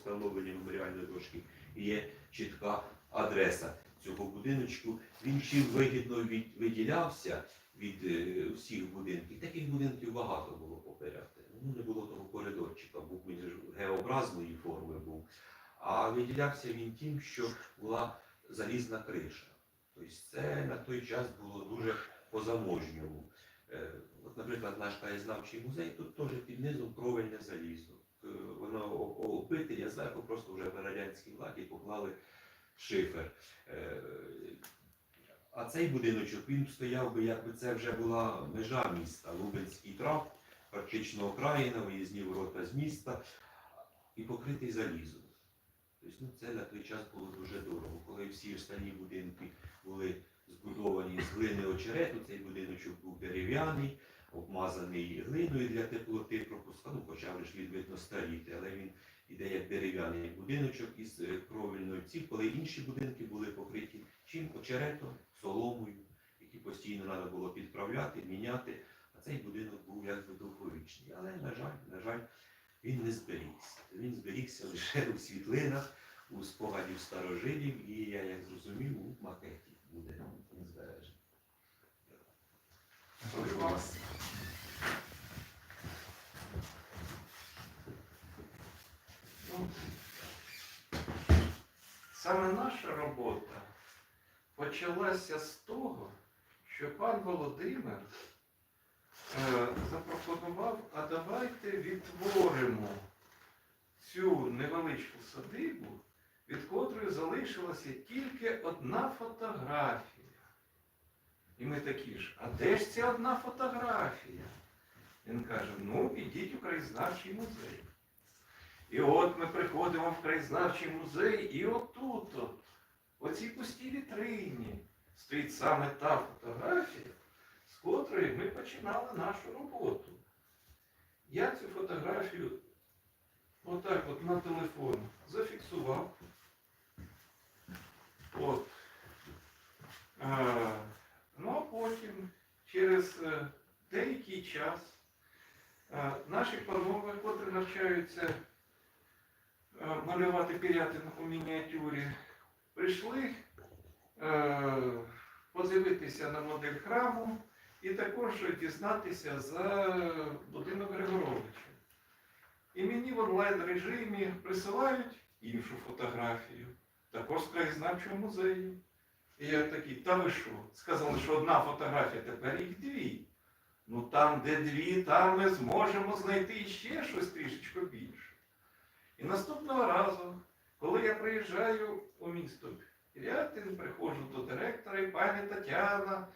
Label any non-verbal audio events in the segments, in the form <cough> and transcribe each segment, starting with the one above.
про меморіальної дошки. Є чітка адреса цього будиночку. Він чим вигідно від- виділявся від е, всіх будинків. Таких будинків багато було поперети. Ну, не було того коридорчика, був він геобразної форми був. А виділявся він тим, що була залізна криша. Тобто це на той час було дуже по-заможньому. Е, От, наприклад, наш краєзнавчий музей тут теж під низом кровельне залізо. Е, Воно о- оббите, я зверху просто вже в радянській владі поклали шифер. Е, А цей будиночок він стояв би, якби це вже була межа міста, Лубенський тракт, практично окраїна, виїзні ворота з міста і покритий залізом. Тобто, ну, це на той час було дуже дорого. Коли всі останні будинки були збудовані з глини очерету, цей будиночок був дерев'яний, обмазаний глиною для теплоти, пропускав, ну, почав лише відвидно старіти, але він іде як дерев'яний будиночок із е, кровельною ців, коли інші будинки були покриті чим очеретом, соломою, які постійно треба було підправляти, міняти. А цей будинок був якби довговічний. Але, на жаль, на жаль, він не зберігся. Він зберігся лише у світлинах, у спогадів старожилів, і я як зрозумів, у макеті буде він збережений. Саме наша робота почалася з того, що пан Володимир е, запропонував, а давайте відтворимо цю невеличку садибу, від котрої залишилася тільки одна фотографія. І ми такі ж, а де ж ця одна фотографія? Він каже, ну, ідіть у краєзнавчий музей. І от ми приходимо в краєзнавчий музей, і отут, от, у цій пустій вітрині, стоїть саме та фотографія, з котрої ми починали нашу роботу. Я цю фотографію отак от на телефон зафіксував. От. А потім, через е, е, наші панове, котрі навчаються малювати пірятину у мініатюрі, прийшли подивитися на модель храму і також дізнатися за будинок Григоровича. І мені в онлайн режимі присилають іншу фотографію, також з краєзнавчого музею. І я такий, та ви що? Сказали, що одна фотографія, тепер їх дві. Ну там, де дві, там ми зможемо знайти ще щось трішечки більше. І наступного разу, коли я приїжджаю у місто Пірятин, приходжу до директора, і пані Тетяна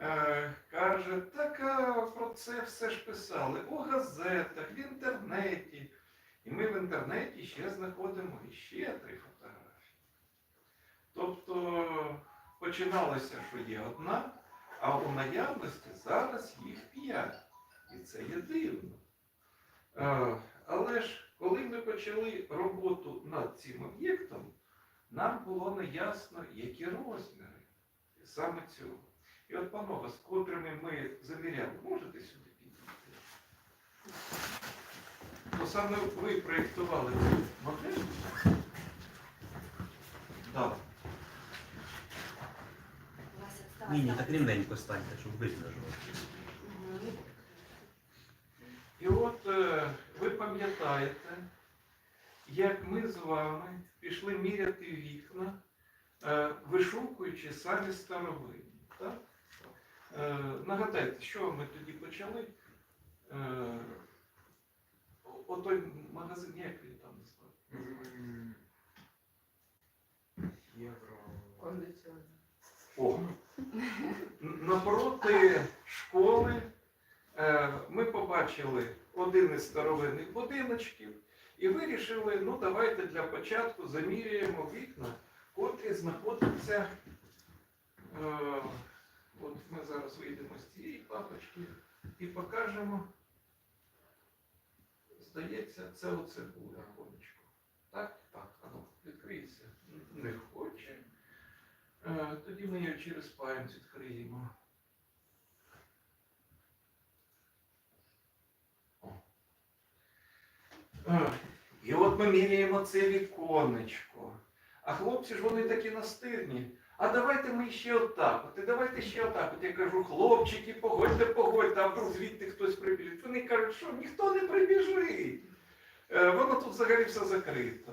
е, каже, так а, про це все ж писали у газетах, в інтернеті. І ми в інтернеті ще знаходимо ще три фотографії. Тобто починалося, що є одна, а у наявності зараз їх п'ять. І це є дивно. Але ж коли ми почали роботу над цим об'єктом, нам було неясно, які розміри саме цього. І от, панове, з котрими ми заміряли, можете сюди підійти? То саме ви проєктували цю модель? Так. Ні, ні, так рівненько станьте, щоб видно. І от е, ви пам'ятаєте, як ми з вами пішли міряти вікна, е, вишукуючи самі старовинні. Так? Е, нагадайте, що ми тоді почали? О- отой магазин, як він там називається? О, н- напроти школи е, ми побачили один із старовинних будиночків і вирішили, ну давайте для початку заміряємо вікна, котрі знаходяться. Е, от ми зараз вийдемо з цієї папочки і покажемо. Здається, це оце буде. Так? Так, ану, відкриється. Не хоче. Е, Тоді ми її через пам'ять відкриємо. Е, І от ми поміряємо це віконечко. А хлопці ж вони такі настирні. А давайте ми ще отак. От і давайте ще отак. От я кажу, хлопчики, погодьте, погодьте, а вдруг звідти хтось прибіжить. Вони кажуть, що ніхто не прибіжить. Е, воно тут взагалі все закрито.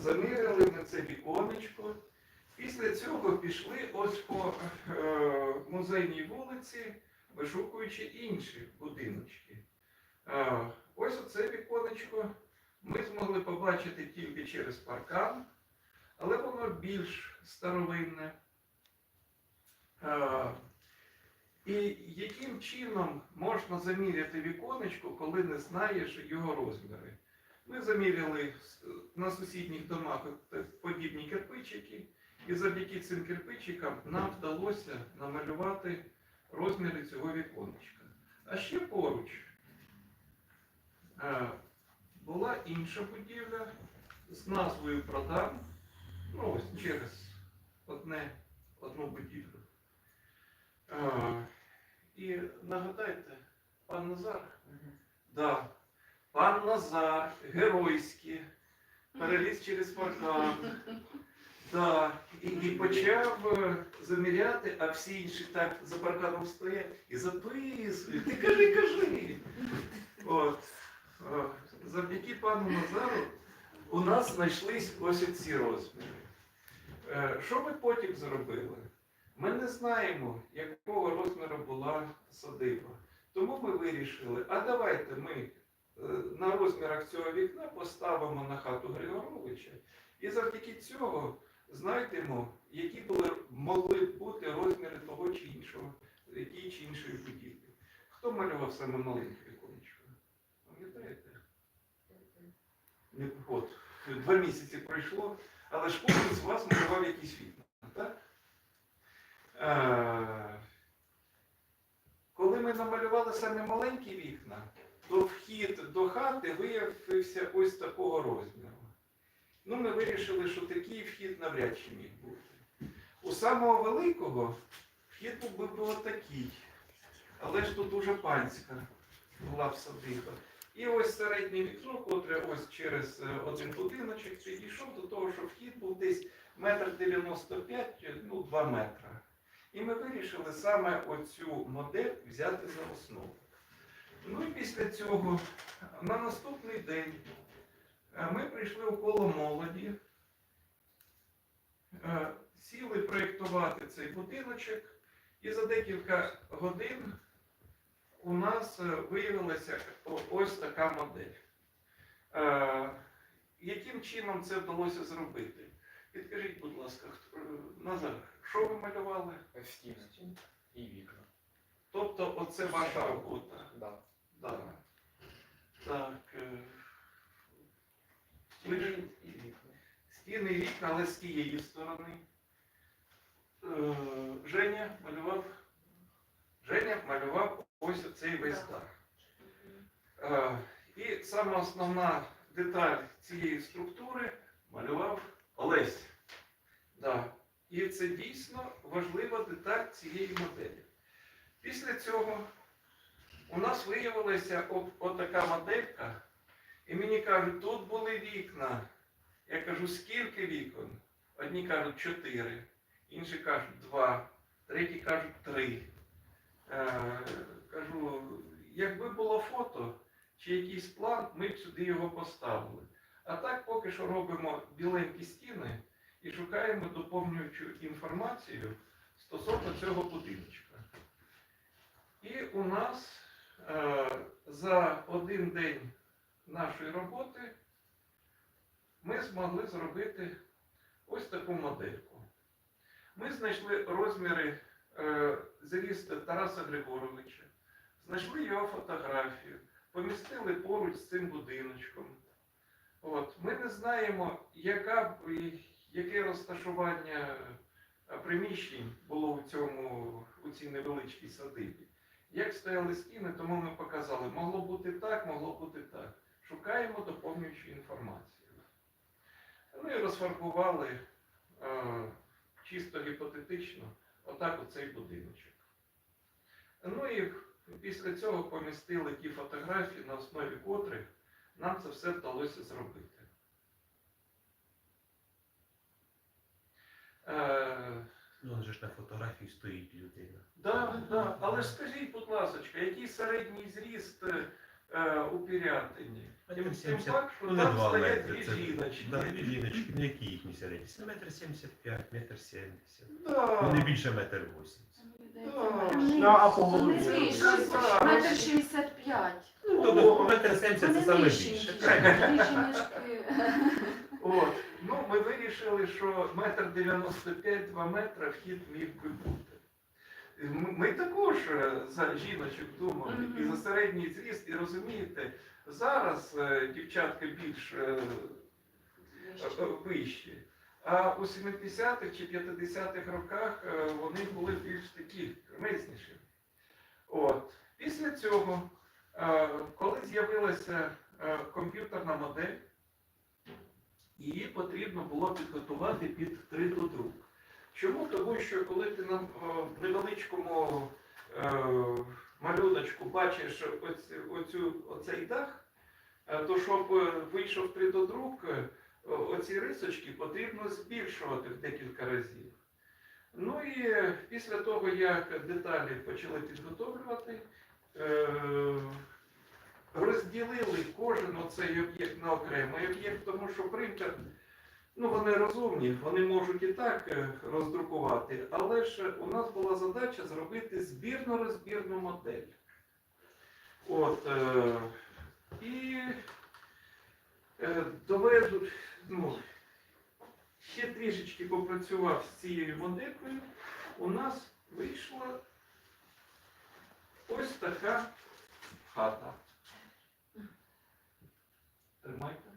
Заміряли ми це віконечко. Після цього пішли ось по е, музейній вулиці, вишукуючи інші будиночки. Е, ось оце віконечко ми змогли побачити тільки через паркан, але воно більш старовинне. Е, і яким чином можна заміряти віконечко, коли не знаєш його розміри? Ми заміряли на сусідніх домах подібні кирпичики, і завдяки цим кирпичикам нам вдалося намалювати розміри цього віконечка. А ще поруч е, була інша будівля з назвою Продам. Ну, ось через одне, одну будівлю. Е, і нагадайте, пан Назар. Да. Пан Назар, геройський, переліз через паркан. Да. І, і почав е, заміряти, а всі інші так за парканом стоять і записують. Ти кажи, кажи. От. Е, Завдяки пану Назару у нас знайшлись ось ці розміри. Е, Що ми потім зробили? Ми не знаємо, якого розміру була садиба. Тому ми вирішили, а давайте ми на розмірах цього вікна поставимо на хату Григоровича і завдяки цього знайдемо, які були, могли б бути розміри того чи іншого, тієї чи іншої будівлі. Хто малював саме маленьке віконечко? Пам'ятаєте? От, два місяці пройшло, але ж кожен з вас малював якісь вікна? Е, Коли ми намалювали саме маленькі вікна, то вхід до хати виявився ось такого розміру. Ну, ми вирішили, що такий вхід навряд чи міг бути. У самого великого вхід був би був такий. Але ж тут дуже панська була б садиба. І ось середнє вікно, котре ось через е, один будиночок підійшов до того, що вхід був десь метр 95, ну 2 метра. І ми вирішили саме оцю модель взяти за основу. Ну і після цього на наступний день ми прийшли у коло молоді, е, сіли проєктувати цей будиночок, і за декілька годин у нас е, виявилася ось така модель. Е, Яким чином це вдалося зробити? Підкажіть, будь ласка, Назар, що ви малювали? Стіни і вікна. Тобто, оце ваша робота. Да. Да. Так. Стіни вікна. Стіни і вікна, але з тієї сторони. Е, Женя малював. Женя малював ось оцей весь дах. Е, І сама основна деталь цієї структури малював Олесь. Да. І це дійсно важлива деталь цієї моделі. Після цього у нас виявилася отака моделька, і мені кажуть, тут були вікна. Я кажу, скільки вікон? Одні кажуть чотири, інші кажуть два, треті кажуть три. Е, кажу, якби було фото чи якийсь план, ми б сюди його поставили. А так поки що робимо біленькі стіни і шукаємо доповнюючу інформацію стосовно цього будиночка. І у нас е, за один день нашої роботи ми змогли зробити ось таку модельку. Ми знайшли розміри е, зріст Тараса Григоровича, знайшли його фотографію, помістили поруч з цим будиночком. От. Ми не знаємо, яка, яке розташування е, приміщень було у, цьому, у цій невеличкій садибі. Як стояли стіни, тому ми показали, могло бути так, могло бути так. Шукаємо доповнюючу інформацію. Ну і розфарбували е, чисто гіпотетично отак оцей будиночок. Ну і після цього помістили ті фотографії, на основі котрих нам це все вдалося зробити. Е, Ну, же ж на фотографії стоїть людина. Да, да. Але ж скажіть, будь ласка, який середній зріст е, у Пірятині? Тим, тим 70, пак, що ну там 2 стоять дві жіночки. да, дві жіночки, ну які їхні середні? Це метр 75, метр 70. Да. Ну не більше метр 80. Ну, а по вищі, Метр Метр 65. Ну, О, то метр 70 це саме більше. <laughs> От. Ну, ми вирішили, що метр 95, 2 метри вхід міг би бути. Ми також е, за жіночок думали і за середній зріст, і розумієте, зараз е, дівчатка більш е, вищі. А у 70-х чи 50-х роках вони були більш такі кремезніші. От. Після цього, коли з'явилася комп'ютерна модель, її потрібно було підготувати під 3D-друк. Чому? Тому що коли ти на е, невеличкому е, малюночку бачиш оцю, оцей дах, е, то щоб вийшов 3D-друк, е, оці рисочки потрібно збільшувати в декілька разів. Ну і після того, як деталі почали підготовлювати, розділили кожен оцей об'єкт на окремий об'єкт, тому що принтер, ну вони розумні, вони можуть і так е, роздрукувати, але ж у нас була задача зробити збірно-розбірну модель. От, е, і е, доведу, ну, ще трішечки попрацював з цією моделькою, у нас вийшла ось така хата. Тримайте.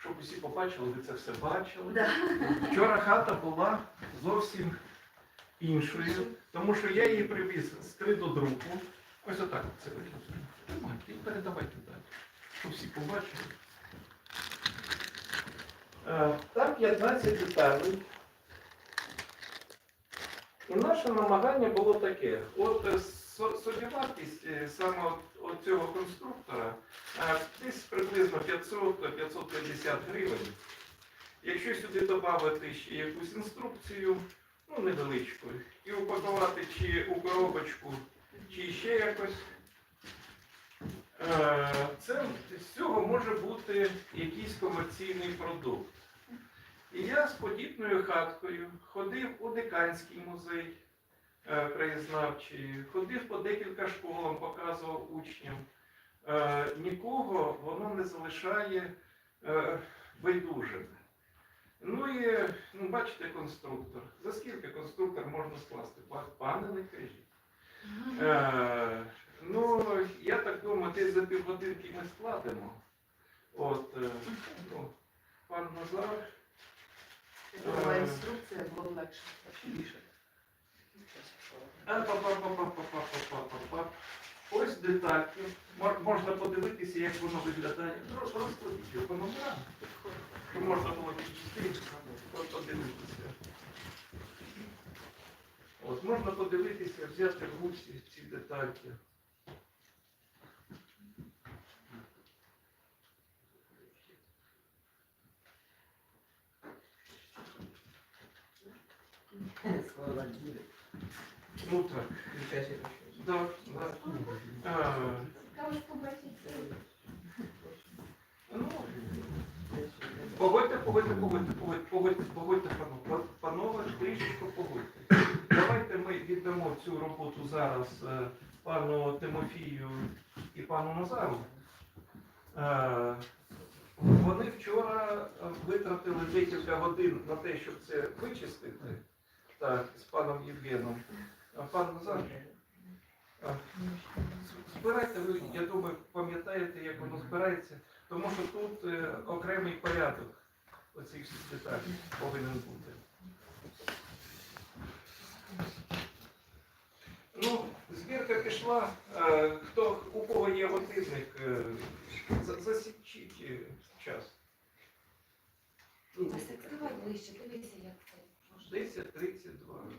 Щоб усі побачили, ви це все бачили. Да. Вчора хата була зовсім іншою, тому що я її привіз з 3 до друку. Ось отак це виглядає. Тримайте і передавайте далі, щоб всі побачили. Е, Там 15 деталей. І наше намагання було таке. От е, со- собівартість е, саме от, цього конструктора десь приблизно 500-550 гривень. Якщо сюди додати ще якусь інструкцію, ну невеличку, і упакувати чи у коробочку, чи ще якось, е, це з цього може бути якийсь комерційний продукт. І я з подібною хаткою ходив у Деканський музей е, краєзнавчий, ходив по декілька школам, показував учням. Е, Нікого воно не залишає е, байдужим. Ну і ну, бачите конструктор. За скільки конструктор можна скласти? Пане не кажіть. Е, ну, я так думаю, десь за півгодинки ми складемо. От, е, ну, пан Назар. Була інструкція, було легше. Ось детальки. Можна подивитися, як воно виглядає. Ну, розкладіть його номерам. Ну, можна було подивитися. От Можна подивитися, взяти в руці ці детальки. Погодьте, погодьте, погодьте, погодьте, погодьте, панове, трішечки погодьте. Давайте ми віддамо цю роботу зараз е, пану Тимофію і пану Назару. Е, Вони вчора е, витратили декілька годин на те, щоб це вичистити. Так, з паном Євгеном. Пан Назар, збирайте ви, я думаю, пам'ятаєте, як воно збирається. Тому що тут окремий порядок оцих всіх деталей повинен бути. Ну, збірка пішла. Е, хто, у кого є годинник, е, за- засічіть е, час. Ось так давай ближче, дивися, як це. 10.32.